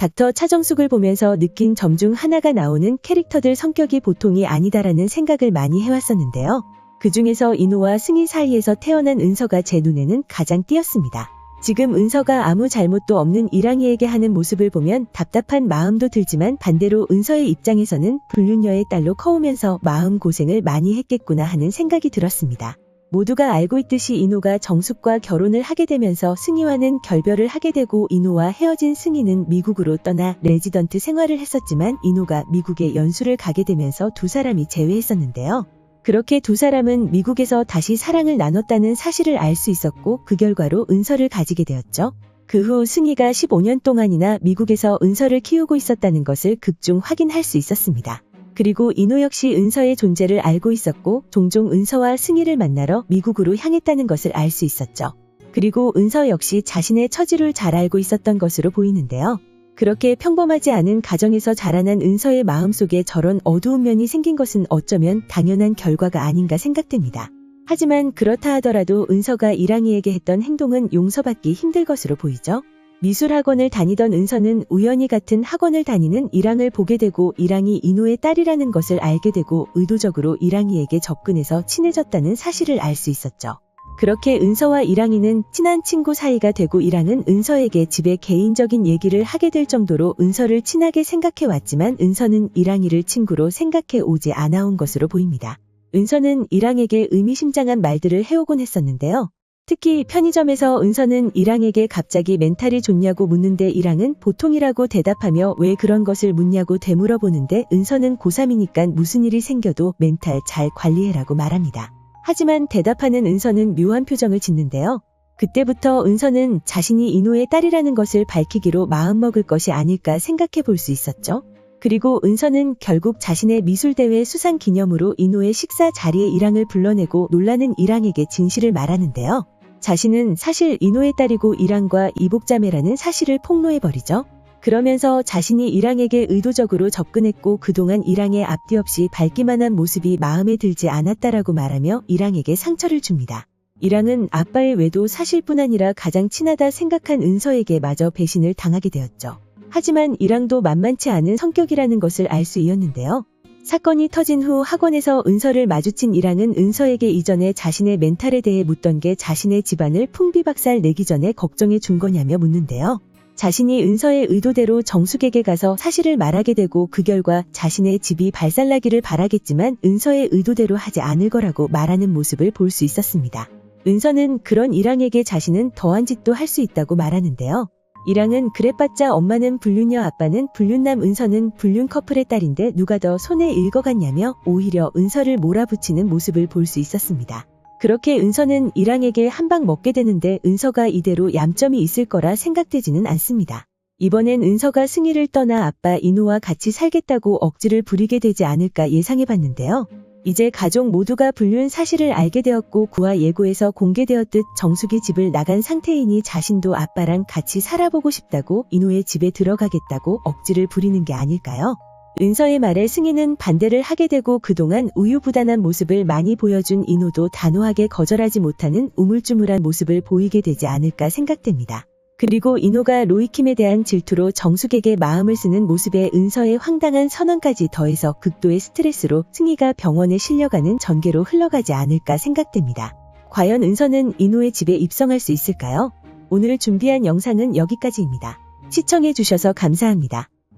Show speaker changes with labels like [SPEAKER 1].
[SPEAKER 1] 닥터 차정숙을 보면서 느낀 점 중 하나가 나오는 캐릭터들 성격이 보통이 아니다라는 생각을 많이 해왔었는데요. 그 중에서 인호와 승희 사이에서 태어난 은서가 제 눈에는 가장 띄었습니다. 지금 은서가 아무 잘못도 없는 이랑이에게 하는 모습을 보면 답답한 마음도 들지만 반대로 은서의 입장에서는 불륜녀의 딸로 커오면서 마음 고생을 많이 했겠구나 하는 생각이 들었습니다. 모두가 알고 있듯이 인호가 정숙과 결혼을 하게 되면서 승희와는 결별을 하게 되고 인호와 헤어진 승희는 미국으로 떠나 레지던트 생활을 했었지만 인호가 미국에 연수를 가게 되면서 두 사람이 재회했었는데요. 그렇게 두 사람은 미국에서 다시 사랑을 나눴다는 사실을 알 수 있었고 그 결과로 은서를 가지게 되었죠. 그 후 승희가 15년 동안이나 미국에서 은서를 키우고 있었다는 것을 극중 확인할 수 있었습니다. 그리고 인호 역시 은서의 존재를 알고 있었고 종종 은서와 승희를 만나러 미국으로 향했다는 것을 알 수 있었죠. 그리고 은서 역시 자신의 처지를 잘 알고 있었던 것으로 보이는데요. 그렇게 평범하지 않은 가정에서 자라난 은서의 마음속에 저런 어두운 면이 생긴 것은 어쩌면 당연한 결과가 아닌가 생각됩니다. 하지만 그렇다 하더라도 은서가 이랑이에게 했던 행동은 용서받기 힘들 것으로 보이죠. 미술학원을 다니던 은서는 우연히 같은 학원을 다니는 이랑을 보게 되고 이랑이 인호의 딸이라는 것을 알게 되고 의도적으로 이랑이에게 접근해서 친해졌다는 사실을 알 수 있었죠. 그렇게 은서와 이랑이는 친한 친구 사이가 되고 이랑은 은서에게 집에 개인적인 얘기를 하게 될 정도로 은서를 친하게 생각해 왔지만 은서는 이랑이를 친구로 생각해 오지 않아 온 것으로 보입니다. 은서는 이랑에게 의미심장한 말들을 해오곤 했었는데요. 특히 편의점에서 은서는 이랑에게 갑자기 멘탈이 좋냐고 묻는데 이랑은 보통이라고 대답하며 왜 그런 것을 묻냐고 되물어보는데 은서는 고3이니까 무슨 일이 생겨도 멘탈 잘 관리해라고 말합니다. 하지만 대답하는 은서는 묘한 표정을 짓는데요. 그때부터 은서는 자신이 인호의 딸이라는 것을 밝히기로 마음먹을 것이 아닐까 생각해 볼 수 있었죠. 그리고 은서는 결국 자신의 미술대회 수상 기념으로 인호의 식사 자리에 이랑을 불러내고 놀라는 이랑에게 진실을 말하는데요. 자신은 사실 인호의 딸이고 이랑과 이복자매라는 사실을 폭로해버리죠. 그러면서 자신이 이랑에게 의도적으로 접근했고 그동안 이랑의 앞뒤 없이 밟기만 한 모습이 마음에 들지 않았다라고 말하며 이랑에게 상처를 줍니다. 이랑은 아빠의 외도 사실뿐 아니라 가장 친하다 생각한 은서에게 마저 배신을 당하게 되었죠. 하지만 이랑도 만만치 않은 성격이라는 것을 알 수 있었는데요. 사건이 터진 후 학원에서 은서를 마주친 이랑은 은서에게 이전에 자신의 멘탈에 대해 묻던 게 자신의 집안을 풍비박살 내기 전에 걱정해 준 거냐며 묻는데요. 자신이 은서의 의도대로 정숙에게 가서 사실을 말하게 되고 그 결과 자신의 집이 발살나기를 바라겠지만 은서의 의도대로 하지 않을 거라고 말하는 모습을 볼 수 있었습니다. 은서는 그런 이랑에게 자신은 더한 짓도 할 수 있다고 말하는데요. 이랑은 그래봤자 엄마는 불륜녀 아빠는 불륜남 은서는 불륜 커플의 딸인데 누가 더 손에 읽어갔냐며 오히려 은서를 몰아붙이는 모습을 볼 수 있었습니다. 그렇게 은서는 이랑에게 한 방 먹게 되는데 은서가 이대로 얌점이 있을 거라 생각되지는 않습니다. 이번엔 은서가 승희를 떠나 아빠 인호와 같이 살겠다고 억지를 부리게 되지 않을까 예상해봤는데요. 이제 가족 모두가 불륜 사실을 알게 되었고 구와 예고에서 공개되었듯 정숙이 집을 나간 상태이니 자신도 아빠랑 같이 살아보고 싶다고 인호의 집에 들어가겠다고 억지를 부리는 게 아닐까요? 은서의 말에 승희는 반대를 하게 되고 그동안 우유부단한 모습을 많이 보여준 인호도 단호하게 거절하지 못하는 우물쭈물한 모습을 보이게 되지 않을까 생각됩니다. 그리고 인호가 로이킴에 대한 질투로 정숙에게 마음을 쓰는 모습에 은서의 황당한 선언까지 더해서 극도의 스트레스로 승희가 병원에 실려가는 전개로 흘러가지 않을까 생각됩니다. 과연 은서는 인호의 집에 입성할 수 있을까요? 오늘 준비한 영상은 여기까지입니다. 시청해주셔서 감사합니다.